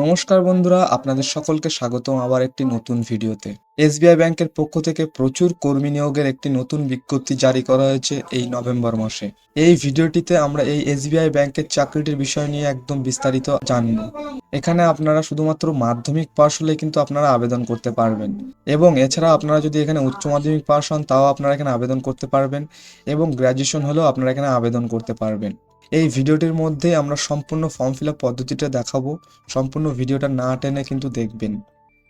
নমস্কার বন্ধুরা, আপনাদের সকলকে স্বাগতম আবার একটি নতুন ভিডিওতে। এসবিআই ব্যাংকের পক্ষ থেকে প্রচুর কর্মী নিয়োগের একটি নতুন বিজ্ঞপ্তি জারি করা হয়েছে এই নভেম্বর মাসে। এই ভিডিওটিতে আমরা এই এসবিআই ব্যাংকের চাকরিটির বিষয় নিয়ে একদম বিস্তারিত জানব। এখানে আপনারা শুধুমাত্র মাধ্যমিক পাশ হলে কিন্তু আপনারা আবেদন করতে পারবেন এবং এছাড়া আপনারা যদি এখানে উচ্চ মাধ্যমিক পাশ হন, তাও আপনারা এখানে আবেদন করতে পারবেন এবং গ্র্যাজুয়েশন হলেও আপনারা এখানে আবেদন করতে পারবেন। এই ভিডিওটির মধ্যে আমরা সম্পূর্ণ ফর্ম ফিল আপ পদ্ধতিটা দেখাবো। সম্পূর্ণ ভিডিওটা না টেনে কিন্তু দেখবেন।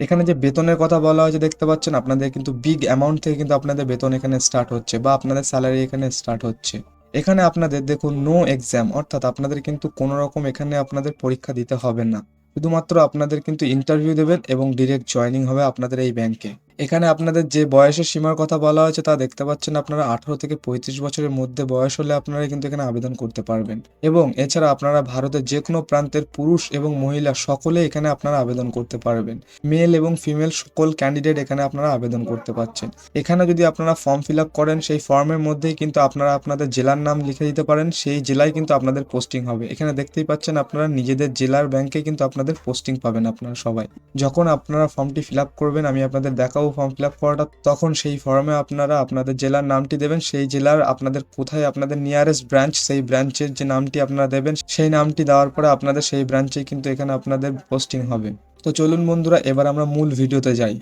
এখানে যে বেতনের কথা বলা হয়েছে, দেখতে পাচ্ছেন আপনাদের কিন্তু বিগ অ্যামাউন্ট থেকে কিন্তু আপনাদের বেতন এখানে স্টার্ট হচ্ছে বা আপনাদের স্যালারি এখানে স্টার্ট হচ্ছে। এখানে আপনাদের দেখুন নো এক্সাম অর্থাৎ আপনাদের কিন্তু কোনো রকম এখানে আপনাদের পরীক্ষা দিতে হবে না। শুধুমাত্র আপনাদের কিন্তু ইন্টারভিউ দেবেন এবং ডিরেক্ট জয়নিং হবে আপনাদের এই ব্যাংকে এখানে আপনাদের যে বয়সের সীমার কথা বলা হয়েছে তা দেখতে পাচ্ছেন আপনারা আঠারো থেকে পঁয়ত্রিশ বছরের মধ্যে বয়স হলে আপনারা কিন্তু এখানে আবেদন করতে পারবেন। এবং এছাড়া আপনারা ভারতের যে কোনো প্রান্তের পুরুষ এবং মহিলা সকলে এখানে আপনারা আবেদন করতে পারবেন। মেল এবং ফিমেল সকল ক্যান্ডিডেট এখানে আপনারা আবেদন করতে পারছেন এখানে যদি আপনারা ফর্ম ফিল আপ করেন, সেই ফর্মের মধ্যেই কিন্তু আপনারা আপনাদের জেলার নাম লিখে দিতে পারেন, সেই জেলায় কিন্তু আপনাদের পোস্টিং হবে। এখানে দেখতেই পাচ্ছেন আপনারা নিজেদের জেলার ব্যাংকে কিন্তু আপনাদের পোস্টিং পাবেন আপনারা সবাই। যখন আপনারা ফর্মটি ফিল আপ করবেন, আমি আপনাদের দেখাবো ফর্ম ফিল আপ করাটা তখন সেই ফর্মে আপনারা আপনাদের জেলার নামটি দেবেন, সেই জেলার আপনাদের কোথায় আপনাদের নিয়ারেস্ট ব্রাঞ্চ সেই ব্রাঞ্চের যে নামটি আপনারা দেবেন, সেই নামটি দেওয়ার পরে আপনাদের সেই ব্রাঞ্চে কিন্তু এখানে আপনাদের পোস্টিং হবে। তো চলুন বন্ধুরা, এবার আমরা মূল ভিডিওতে যাই।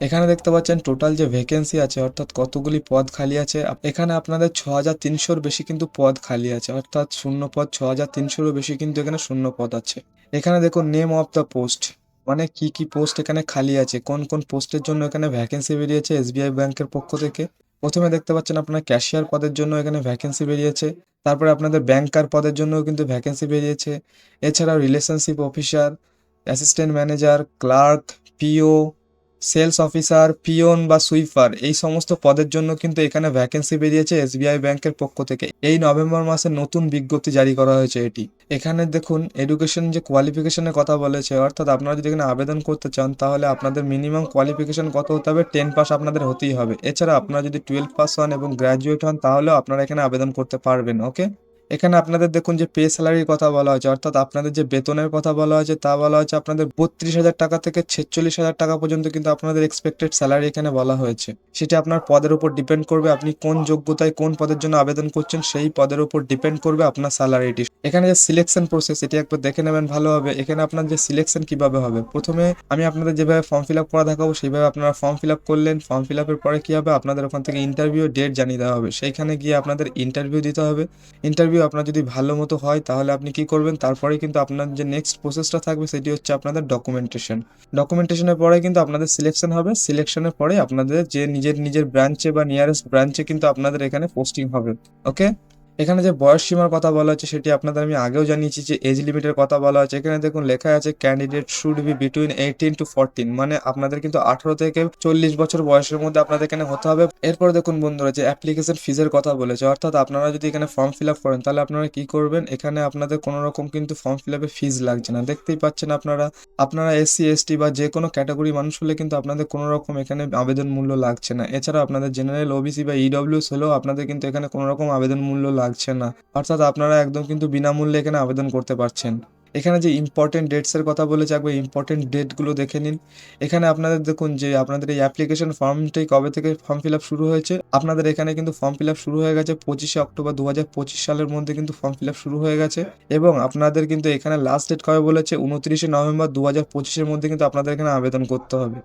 এখানে দেখতে পাচ্ছেন টোটাল যে ভ্যাকেন্সি আছে, অর্থাৎ কতগুলি পদ খালি আছে এখানে আপনাদের ছ হাজার তিনশোর বেশি কিন্তু পদ খালি আছে, অর্থাৎ শূন্য পদ ছ হাজার তিনশোরও বেশি কিন্তু এখানে শূন্য পদ আছে। এখানে দেখুন নেম অফ দ্য পোস্ট মানে কি কি পোস্ট এখানে খালি আছে? কোন কোন পোস্টের জন্য এখানে ভ্যাকেন্সি বেরিয়েছে এসবিআই ব্যাংকের পক্ষ থেকে? প্রথমে দেখতে পাচ্ছেন আপনার ক্যাশিয়ার পদের জন্য এখানে ভ্যাকেন্সি বেরিয়েছে। তারপরে আপনাদের ব্যাংকার পদের জন্যও কিন্তু ভ্যাকেন্সি বেরিয়েছে। এছাড়াও relationship officer assistant manager clerk PO sales officer, peon বা সুইপার, এই সমস্ত পদের জন্য কিন্তু এখানে ভ্যাকেন্সি বেরিয়েছে এসবিআই ব্যাংকের পক্ষ থেকে। এই নভেম্বর মাসে নতুন বিজ্ঞপ্তি জারি করা হয়েছে এটি। এখানে দেখুন এডুকেশন যে কোয়ালিফিকেশনের কথা বলেছে, অর্থাৎ আপনারা যদি এখানে আবেদন করতে চান, তাহলে আপনাদের মিনিমাম কোয়ালিফিকেশন কত হতে হবে? টেন পাস আপনাদের হতেই হবে। এছাড়া আপনারা যদি টুয়েলভ পাস হন এবং গ্র্যাজুয়েট হন, তাহলেও আপনারা এখানে আবেদন করতে পারবেন ওকে এখানে আপনাদের দেখুন যে পে স্যালারির কথা বলা হয়েছে, অর্থাৎ আপনাদের যে বেতনের কথা বলা হয়েছে তা বলা হয়েছে আপনাদের বত্রিশ হাজার টাকা থেকে ছেচল্লিশ হাজার টাকা পর্যন্ত কিন্তু আপনাদের এক্সপেক্টেড স্যালারি এখানে বলা হয়েছে। সেটা আপনার পদের উপর ডিপেন্ড করবে, আপনি কোন যোগ্যতায় কোন পদের জন্য আবেদন করছেন সেই পদের উপর ডিপেন্ড করবে আপনার স্যালারিটি এখানে যে সিলেকশন প্রসেস এটি একবার দেখে নেবেন ভালোভাবে। এখানে আপনার যে সিলেকশন কীভাবে হবে, প্রথমে আমি আপনাদের যেভাবে ফর্ম ফিল আপ করা দেখাবো, সেইভাবে আপনারা ফর্ম ফিল আপ করলেন। ফর্ম ফিল আপের পরে কি হবে? আপনাদের ওখান থেকে ইন্টারভিউ ডেট জানিয়ে দেওয়া হবে। সেইখানে গিয়ে আপনাদের ইন্টারভিউ দিতে হবে। ইন্টারভিউ আপনার যদি ভালো মতো হয়, তাহলে আপনি কি করবেন? তারপরে কিন্তু আপনার যে নেক্সট প্রসেসটা থাকবে, সেটি হচ্ছে আপনাদের ডকুমেন্টেশন ডকুমেন্টেশনের পরে কিন্তু আপনাদের সিলেকশন হবে। সিলেকশনের পরে আপনাদের যে নিজের নিজের ব্রাঞ্চে বা নিয়ারেস্ট ব্রাঞ্চে কিন্তু আপনাদের এখানে পোস্টিং হবে। ওকে এখানে যে বয়স সীমার কথা বলা হচ্ছে, সেটি আপনাদের আমি আগেও জানিয়েছি যে এজ লিমিটের কথা বলা হচ্ছে। এখানে দেখুন, লেখা আছে candidate should be between eighteen to fourteen মানে আপনাদের কিন্তু আঠারো থেকে চল্লিশ বছর বয়সের মধ্যে আপনাদের এখানে হতে হবে। এরপর দেখুন বন্ধুরা, যে অ্যাপ্লিকেশন ফিজের কথা বলেছে, অর্থাৎ আপনারা যদি এখানে ফর্ম ফিল আপ করেন, তাহলে আপনারা কি করবেন? এখানে আপনাদের কোনো রকম কিন্তু ফর্ম ফিল আপে ফিজ লাগছে না। দেখতেই পাচ্ছেন আপনারা আপনারা এসসি এসটি বা যে কোনো ক্যাটাগরি মানুষ হলে কিন্তু আপনাদের কোনো রকম এখানে আবেদন মূল্য লাগছে না। এছাড়া আপনাদের জেনারেল ওবিসি বা ইডব্লিউএস হলেও আপনাদের কিন্তু এখানে কোনো রকম আবেদন মূল্য লাগছে না। অর্থাৎ আপনারা একদম কিন্তু বিনামূল্যে এখানে আবেদন করতে পারছেন। এখানে যে ইম্পর্টেন্ট ডেটসের কথা বলেছে, একবার ইম্পর্টেন্ট ডেটগুলো দেখে নিন। এখানে আপনাদের দেখুন যে আপনাদের এই অ্যাপ্লিকেশন ফর্মটাই কবে থেকে ফর্ম ফিল শুরু হয়েছে। আপনাদের এখানে কিন্তু ফর্ম ফিল শুরু হয়ে গেছে পঁচিশে অক্টোবর দু হাজার পঁচিশ সালের মধ্যে কিন্তু ফর্ম ফিল শুরু হয়ে গেছে। এবং আপনাদের কিন্তু এখানে লাস্ট ডেট কবে বলেছে? উনত্রিশে নভেম্বর দু হাজার পঁচিশের মধ্যে কিন্তু আপনাদের এখানে আবেদন করতে হবে।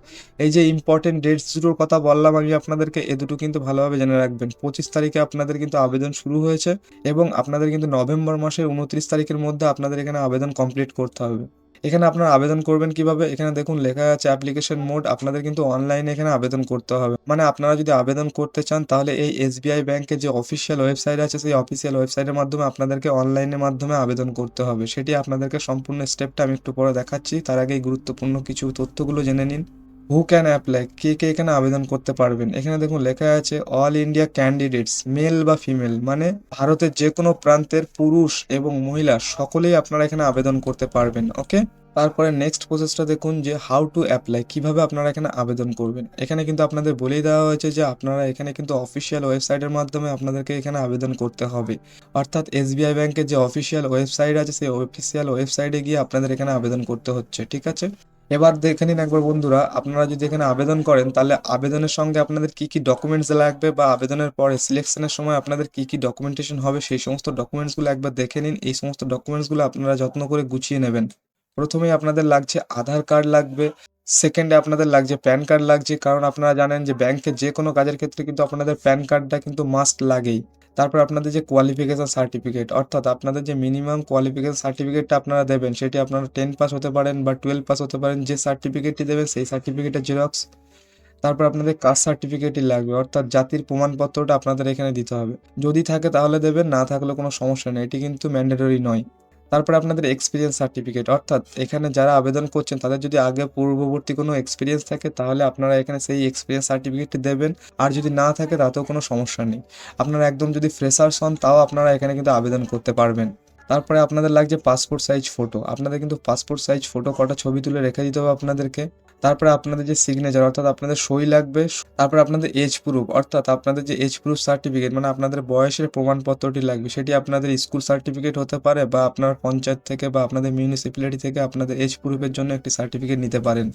এই যে ইম্পর্টেন্ট ডেটস দুটোর কথা বললাম আমি আপনাদেরকে, এ দুটো কিন্তু ভালোভাবে জেনে রাখবেন। পঁচিশ তারিখে আপনাদের কিন্তু আবেদন শুরু হয়েছে এবং আপনাদের কিন্তু নভেম্বর মাসের উনত্রিশ তারিখের মধ্যে আপনাদের এখানে আবেদন কমপ্লিট করতে হবে। এখানে আপনারা আবেদন করবেন কীভাবে? এখানে দেখুন, লেখা আছে অ্যাপ্লিকেশন মোড আপনাদের কিন্তু অনলাইনে এখানে আবেদন করতে হবে। মানে আপনারা যদি আবেদন করতে চান, তাহলে এই এসবিআই ব্যাংকের যে অফিসিয়াল ওয়েবসাইট আছে, সেই অফিসিয়াল ওয়েবসাইটের মাধ্যমে আপনাদেরকে অনলাইনের মাধ্যমে আবেদন করতে হবে। সেটি আপনাদেরকে সম্পূর্ণ স্টেপটা আমি একটু পরে দেখাচ্ছি। তার আগে গুরুত্বপূর্ণ কিছু তথ্যগুলো জেনে নিন। হু ক্যান অ্যাপ্লাই কে কে এখানে আবেদন করতে পারবেন? এখানে দেখুন লেখা আছে অল ইন্ডিয়া ক্যান্ডিডেটস মেল বা ফিমেল মানে ভারতের যে কোনো প্রান্তের পুরুষ এবং মহিলা সকলেই আপনারা এখানে আবেদন করতে পারবেন ওকে তারপরে নেক্সট প্রসেসটা দেখুন যে হাউ টু অ্যাপ্লাই কীভাবে আপনারা এখানে আবেদন করবেন? এখানে কিন্তু আপনাদের বলেই দেওয়া হয়েছে যে, আপনারা এখানে কিন্তু অফিসিয়াল ওয়েবসাইটের মাধ্যমে আপনাদেরকে এখানে আবেদন করতে হবে। অর্থাৎ এসবিআই ব্যাংকের যে অফিসিয়াল ওয়েবসাইট আছে, সেই অফিসিয়াল ওয়েবসাইটে গিয়ে আপনাদের এখানে আবেদন করতে হচ্ছে, ঠিক আছে? এবার দেখে নিন একবার বন্ধুরা, আপনারা যদি এখানে আবেদন করেন, তাহলে আবেদনের সঙ্গে আপনাদের কি কি ডকুমেন্টস লাগবে বা আবেদনের পরে সিলেকশনের সময় আপনাদের কি কি ডকুমেন্টেশন হবে, সেই সমস্ত ডকুমেন্টসগুলো একবার দেখে নিন। এই সমস্ত ডকুমেন্টসগুলো আপনারা যত্ন করে গুছিয়ে নেবেন। প্রথমেই আপনাদের লাগছে আধার কার্ড লাগবে সেকেন্ডে আপনাদের লাগছে প্যান কার্ড লাগছে, কারণ আপনারা জানেন যে ব্যাংকের যে কোনো কাজের ক্ষেত্রে কিন্তু আপনাদের প্যান কার্ডটা কিন্তু মাস্ট লাগেই। তারপর আপনাদের যে কোয়ালিফিকেশন সার্টিফিকেট অর্থাৎ আপনাদের যে মিনিমাম কোয়ালিফিকেশন সার্টিফিকেটটা আপনারা দেবেন, সেটি আপনারা টেন পাস হতে পারেন বা টুয়েলভ পাস হতে পারেন, যে সার্টিফিকেটটি দেবেন সেই সার্টিফিকেটের জেরক্স তারপর আপনাদের কাস্ট সার্টিফিকেটই লাগবে, অর্থাৎ জাতির প্রমাণপত্রটা আপনাদের এখানে দিতে হবে। যদি থাকে তাহলে দেবেন, না থাকলে কোনো সমস্যা নেই, এটি কিন্তু ম্যান্ডেটরি নয়। তারপরে আপনাদের এক্সপিরিয়েন্স সার্টিফিকেট অর্থাৎ এখানে যারা আবেদন করছেন, তাদের যদি আগে পূর্ববর্তী কোনো এক্সপিরিয়েন্স থাকে, তাহলে আপনারা এখানে সেই এক্সপিরিয়েন্স সার্টিফিকেটটি দেবেন। আর যদি না থাকে, তাতেও কোনো সমস্যা নেই। আপনারা একদম যদি ফ্রেশার্স হন, তাও আপনারা এখানে কিন্তু আবেদন করতে পারবেন। তারপরে আপনাদের লাগছে পাসপোর্ট সাইজ ফটো আপনাদের কিন্তু পাসপোর্ট সাইজ ফটো কটা ছবি তুলে রেখে দিতে হবে আপনাদেরকে। তারপরে আপনাদের যে সিগনেচার অর্থাৎ আপনাদের সই লাগবে, তারপরে আপনাদের এজ প্রুফ অর্থাৎ আপনাদের যে এজ প্রুফ সার্টিফিকেট মানে আপনাদের বয়সের প্রমাণপত্রটি লাগবে, সেটি আপনাদের স্কুল সার্টিফিকেট হতে পারে বা আপনার পঞ্চায়েত থেকে বা আপনাদের মিউনিসিপ্যালিটি থেকে আপনাদের এজ প্রুফের জন্য একটি সার্টিফিকেট নিতে পারেন।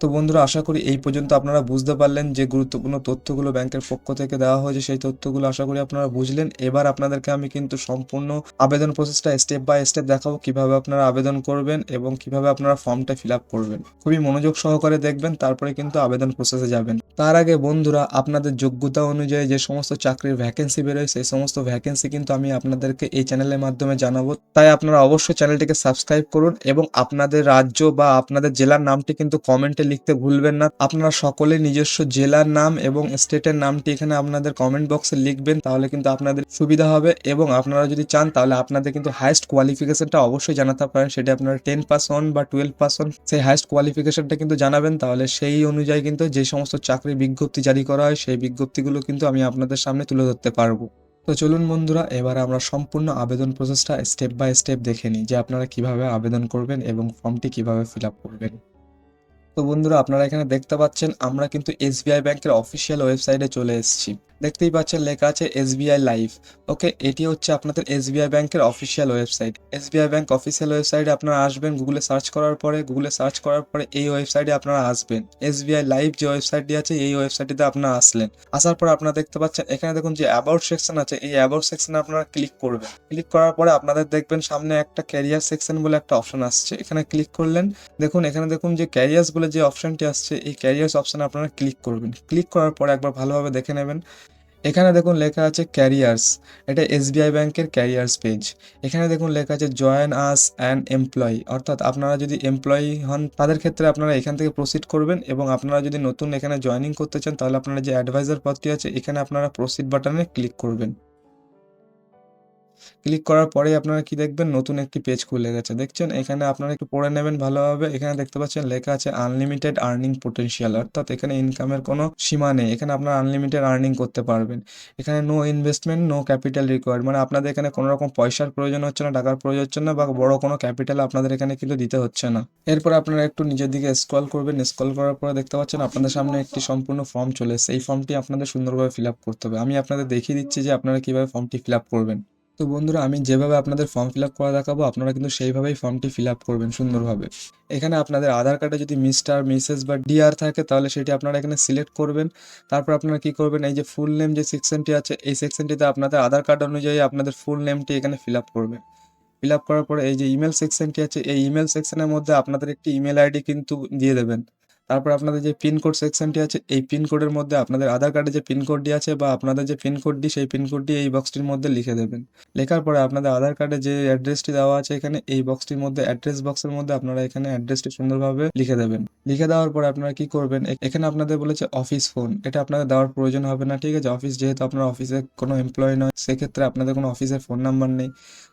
তো বন্ধুরা, আশা করি এই পর্যন্ত আপনারা বুঝতে পারলেন যে গুরুত্বপূর্ণ তথ্যগুলো ব্যাংকের পক্ষ থেকে দেওয়া হয়েছে। সেই তথ্যগুলো আশা করি আপনারা বুঝলেন। এবার আপনাদেরকে আমি কিন্তু সম্পূর্ণ আবেদন প্রসেসটা স্টেপ বাই স্টেপ দেখাবো, কীভাবে আপনারা আবেদন করবেন এবং কীভাবে আপনারা ফর্মটা ফিল আপ করবেন। খুবই মনোযোগ সহকারে দেখবেন, তারপরে কিন্তু আবেদন প্রসেসে যাবেন। তার আগে বন্ধুরা, আপনাদের যোগ্যতা অনুযায়ী যে সমস্ত চাকরির ভ্যাকেন্সি বেরোয়, সেই সমস্ত ভ্যাকেন্সি কিন্তু আমি আপনাদেরকে এই চ্যানেলের মাধ্যমে জানাব। তাই আপনারা অবশ্যই চ্যানেলটিকে সাবস্ক্রাইব করুন এবং আপনাদের রাজ্য বা আপনাদের জেলার নামটি কিন্তু কমেন্টে লিখতে ভুলবেন না। আপনারা সকলে নিজস্ব জেলার নাম এবং স্টেটের নামটি এখানে আপনাদের কমেন্ট বক্সে লিখবেন, তাহলে কিন্তু আপনাদের সুবিধা হবে। এবং আপনারা যদি চান, তাহলে আপনাদের কিন্তু হাইস্ট কোয়ালিফিকেশনটা অবশ্যই জানাতে পারেন। সেটা আপনারা টেন পাস বা টুয়েলভ পাস সেই হাইস্ট কোয়ালিফিকেশনটা কিন্তু জানাবেন। তাহলে সেই অনুযায়ী কিন্তু যে সমস্ত চাকরি বিজ্ঞপ্তি জারি করা হয়, সেই বিজ্ঞপ্তিগুলো কিন্তু আমি আপনাদের সামনে তুলে ধরতে পারব। তো চলুন বন্ধুরা, এবার আমরা সম্পূর্ণ আবেদন প্রসেসটা স্টেপ বাই স্টেপ দেখে নিই, যে আপনারা কীভাবে আবেদন করবেন এবং ফর্মটি কীভাবে ফিল আপ করবেন। তো বন্ধুরা আপনারা এখানে দেখতে পাচ্ছেন আমরা কিন্তু এসবিআই ব্যাংকের অফিসিয়াল ওয়েবসাইটে চলে এসেছি। দেখতেই পাচ্ছেন লেখা আছে এসবিআই লাইভ ওকে, এটি হচ্ছে আপনাদের এসবিআই ব্যাংকের official website. SBI bank official ওয়েবসাইটে আপনারা আসবেন, গুগলে সার্চ করার পরে, গুগলে সার্চ করার পরে এই ওয়েবসাইটে আপনারা আসবেন। এসবিআই লাইভ যে ওয়েবসাইটটি আছে, এই ওয়েবসাইটটিতে আপনারা আসলেন। আসার পর আপনারা দেখতে পাচ্ছেন, এখানে দেখুন যে অ্যাবাউট সেকশন আছে, এই অ্যাবাউট সেকশনে আপনারা ক্লিক করবেন। ক্লিক করার পরে আপনাদের দেখবেন সামনে একটা ক্যারিয়ার সেকশন বলে একটা অপশন আসছে। এখানে ক্লিক করলেন। দেখুন, এখানে দেখুন যে ক্যারিয়ার্স বলে যে অপশনটি আসছে, এই ক্যারিয়ার্স অপশনে আপনারা ক্লিক করবেন। ক্লিক করার পরে একবার ভালোভাবে দেখে নেবেন। এখানে দেখুন লেখা আছে ক্যারিয়ার্স, এটা এসবিআই ব্যাংকের ক্যারিয়ার্স পেজ। এখানে দেখুন লেখা আছে জয়েন আস অ্যান্ড এমপ্লয়ি, অর্থাৎ আপনারা যদি এমপ্লয়ি হন, তাদের ক্ষেত্রে আপনারা এখান থেকে প্রসিড করবেন এবং আপনারা যদি নতুন এখানে জয়নিং করতে চান, তাহলে আপনারা যে অ্যাডভাইজার পদটি আছে, এখানে আপনারা প্রসিড বাটনে ক্লিক করবেন। ক্লিক করার পরেই আপনারা কি দেখবেন? নতুন একটি পেজ খুলে গেছে। দেখছেন? এখানে আপনারা একটু পড়ে নেবেন ভালোভাবে। এখানে দেখতে পাচ্ছেন লেখা আছে আনলিমিটেড আর্নিং পোটেনশিয়াল অর্থাৎ এখানে ইনকামের কোনো সীমা নেই। এখানে আপনারা আনলিমিটেড আর্নিং করতে পারবেন। এখানে no investment no capital required মানে আপনাদের এখানে কোনো রকম পয়সার প্রয়োজন হচ্ছে না, টাকার প্রয়োজন হচ্ছে না, বা বড় কোনো ক্যাপিটাল আপনাদের এখানে কিন্তু দিতে হচ্ছে না। এরপর আপনারা একটু নিজের দিকে স্ক্রল করবেন। স্ক্রল করার পরে দেখতে পাচ্ছেন আপনাদের সামনে একটি সম্পূর্ণ ফর্ম চলে এসেছে। এই ফর্মটি আপনাদের সুন্দরভাবে ফিল আপ করতে হবে। আমি আপনাদের দেখিয়ে দিচ্ছি যে আপনারা কীভাবে ফর্মটি ফিল আপ করবেন। তো বন্ধুরা, আমি যেভাবে আপনাদের ফর্ম ফিল আপ করা দেখাবো, আপনারা কিন্তু সেইভাবেই ফর্মটি ফিল আপ করবেন সুন্দরভাবে। এখানে আপনাদের আধার কার্ডে যদি মিস্টার মিসেস বা ডিআর থাকে, তাহলে সেটি আপনারা এখানে সিলেক্ট করবেন। তারপর আপনারা কি করবেন, এই যে ফুল নেম যে সেকশনটি আছে, এই সেকশনটিতে আপনাদের আধার কার্ড অনুযায়ী আপনাদের ফুল নেমটি এখানে ফিল আপ করবেন। ফিল আপ করার পরে এই যে ইমেল সেকশনটি আছে, এই ইমেল সেকশনের মধ্যে আপনাদের একটি ইমেল আইডি কিন্তু দিয়ে দেবেন। তারপর আপনাদের যে পিনকোড সেকশনটি আছে, এই পিনকোডের মধ্যে আপনাদের আধার কার্ডে যে পিনকোডটি আছে বা আপনাদের যে পিনকোডটি সেই পিনকোডটি এই বক্সটির মধ্যে লিখে দেবেন। লেখার পরে আপনাদের আধার কার্ডে যে অ্যাড্রেসটি দেওয়া আছে এখানে, এই বক্সটির মধ্যে অ্যাড্রেস বক্সের মধ্যে আপনারা এখানে অ্যাড্রেসটি সুন্দরভাবে লিখে দেবেন। লিখে দেওয়ার পরে আপনারা কি করবেন এখানে আপনাদের বলেছে অফিস ফোন এটা আপনাদের দেওয়ার প্রয়োজন হবে না, ঠিক আছে? অফিস যেহেতু আপনার অফিসে কোনো এমপ্লয়ি নয়, সেক্ষেত্রে আপনাদের কোনো অফিসের ফোন নাম্বার নেই।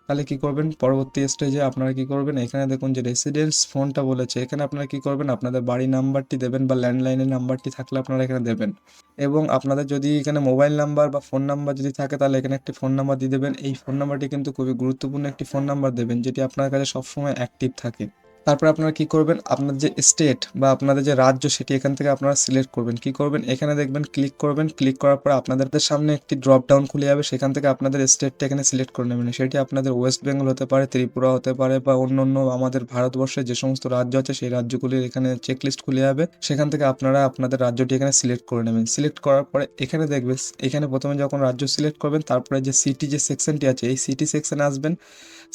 তাহলে কি করবেন? পরবর্তী স্টেজে আপনারা কি করবেন? এখানে দেখুন যে রেসিডেন্স ফোনটা বলেছে। এখানে আপনারা কি করবেন? আপনাদের বাড়ি নাম্বারটি দেবেন বা ল্যান্ডলাইনের নাম্বারটি থাকলে আপনারা এখানে দেবেন। এবং আপনাদের যদি এখানে মোবাইল নাম্বার বা ফোন নাম্বার যদি থাকে, তাহলে এখানে একটি ফোন নাম্বার দিয়ে দেবেন। এই ফোন নাম্বারটি কিন্তু খুবই গুরুত্বপূর্ণ একটি ফোন নাম্বার দেবেন, যেটি আপনার কাছে সবসময় অ্যাক্টিভ থাকে। তারপর আপনারা কি করবেন? আপনার যে স্টেট বা আপনাদের যে রাজ্য সেটি এখান থেকে আপনারা সিলেক্ট করবেন। কি করবেন? এখানে দেখবেন ক্লিক করবেন। ক্লিক করার পর আপনাদের সামনে একটি ড্রপ ডাউন খুলে যাবে। সেখান থেকে আপনাদের স্টেটটা এখানে সিলেক্ট করে নেবেন। সেটি আপনাদের ওয়েস্ট বেঙ্গল হতে পারে, ত্রিপুরা হতে পারে বা অন্য অন্য আমাদের ভারতবর্ষে যে সমস্ত রাজ্য আছে, সেই রাজ্যগুলির এখানে চেক লিস্ট খুলে যাবে। সেখান থেকে আপনারা আপনাদের রাজ্যটি এখানে সিলেক্ট করে নেবেন। সিলেক্ট করার পরে এখানে দেখবেন, এখানে প্রথমে যখন রাজ্য সিলেক্ট করবেন, তারপরে যে সিটি যে সেকশনটি আছে, এই সিটি সেকশনে আসবেন।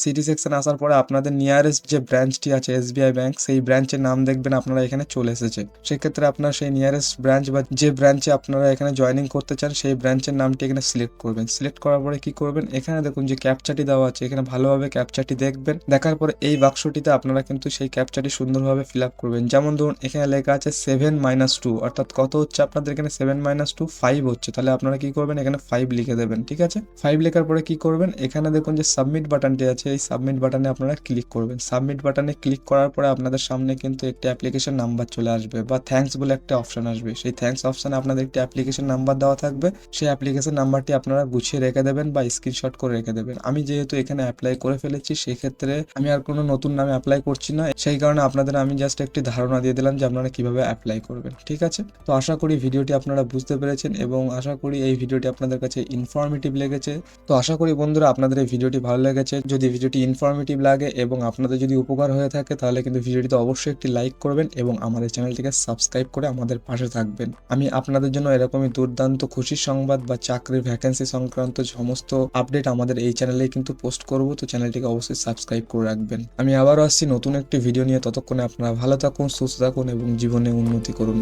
সিটি সেকশন আসার পরে আপনাদের নিয়ারেস্ট যে ব্রাঞ্চটি আছে এসবিআই ব্যাংক, সেই ব্রাঞ্চের নাম দেখবেন আপনারা এখানে চলে এসেছে। সেক্ষেত্রে আপনার সেই নিয়ারেস্ট ব্রাঞ্চ বা যে ব্রাঞ্চে আপনারা এখানে জয়েনিং করতে চান, সেই ব্রাঞ্চের নামটি এখানে সিলেক্ট করবেন। সিলেক্ট করার পরে কি করবেন? এখানে দেখুন যে ক্যাপচাটি দেওয়া আছে। এখানে ভালোভাবে ক্যাপচাটি দেখবেন। দেখার পরে এই বাক্সটিতে আপনারা কিন্তু সেই ক্যাপচাটি সুন্দরভাবে ফিল আপ করবেন। যেমন ধরুন, এখানে লেখা আছে সেভেন মাইনাস টু অর্থাৎ কত হচ্ছে আপনাদের এখানে? সেভেন মাইনাস টু ফাইভ হচ্ছে। তাহলে আপনারা কি করবেন? এখানে ফাইভ লিখে দেবেন, ঠিক আছে? ফাইভ লেখার পরে কি করবেন? এখানে দেখুন যে সাবমিট বাটনটি আছে। এই সাবমিট বাটনে আপনারা ক্লিক করবেন। সাবমিট বাটনে ক্লিক করার পরে আপনাদের সামনে কিন্তু একটি অ্যাপ্লিকেশন নাম্বার চলে আসবে বা থ্যাঙ্কস বলে একটা অপশন আসবে। সেই থ্যাঙ্কস অপশনে আপনাদের একটি অ্যাপ্লিকেশন নাম্বার দেওয়া থাকবে। সেই অ্যাপ্লিকেশন নাম্বারটি আপনারা গুছিয়ে রেখে দেবেন বা স্ক্রিনশট করে রেখে দেবেন। আমি যেহেতু এখানে অ্যাপ্লাই করে ফেলেছি, সেক্ষেত্রে আমি আর কোনো নতুন নামে অ্যাপ্লাই করছি না। সেই কারণে আপনাদের আমি জাস্ট একটি ধারণা দিয়ে দিলাম যে আপনারা কীভাবে অ্যাপ্লাই করবেন, ঠিক আছে? তো আশা করি ভিডিওটি আপনারা বুঝতে পেরেছেন এবং আশা করি এই ভিডিওটি আপনাদের কাছে ইনফরমেটিভ লেগেছে। তো আশা করি বন্ধুরা, আপনাদের এই ভিডিওটি ভালো লেগেছে। যদি ভিডিওটি ইনফরমেটিভ লাগে এবং আপনাদের যদি উপকার হয়ে থাকে তাহলে কিন্তু ভিডিওটিতে অবশ্যই একটি লাইক করবেন এবং আমাদের চ্যানেলটিকে সাবস্ক্রাইব করে আমাদের পাশে থাকবেন। আমি আপনাদের জন্য এরকমই দুর্দান্ত খুশি সংবাদ বা চাকরির ভ্যাকেন্সি সংক্রান্ত সমস্ত আপডেট আমাদের এই চ্যানেলে কিন্তু পোস্ট করব, তো চ্যানেলটিকে অবশ্যই সাবস্ক্রাইব করে রাখবেন। আমি আবারও আসছি নতুন একটি ভিডিও নিয়ে। ততক্ষণে আপনারা ভালো থাকুন, সুস্থ থাকুন এবং জীবনে উন্নতি করুন।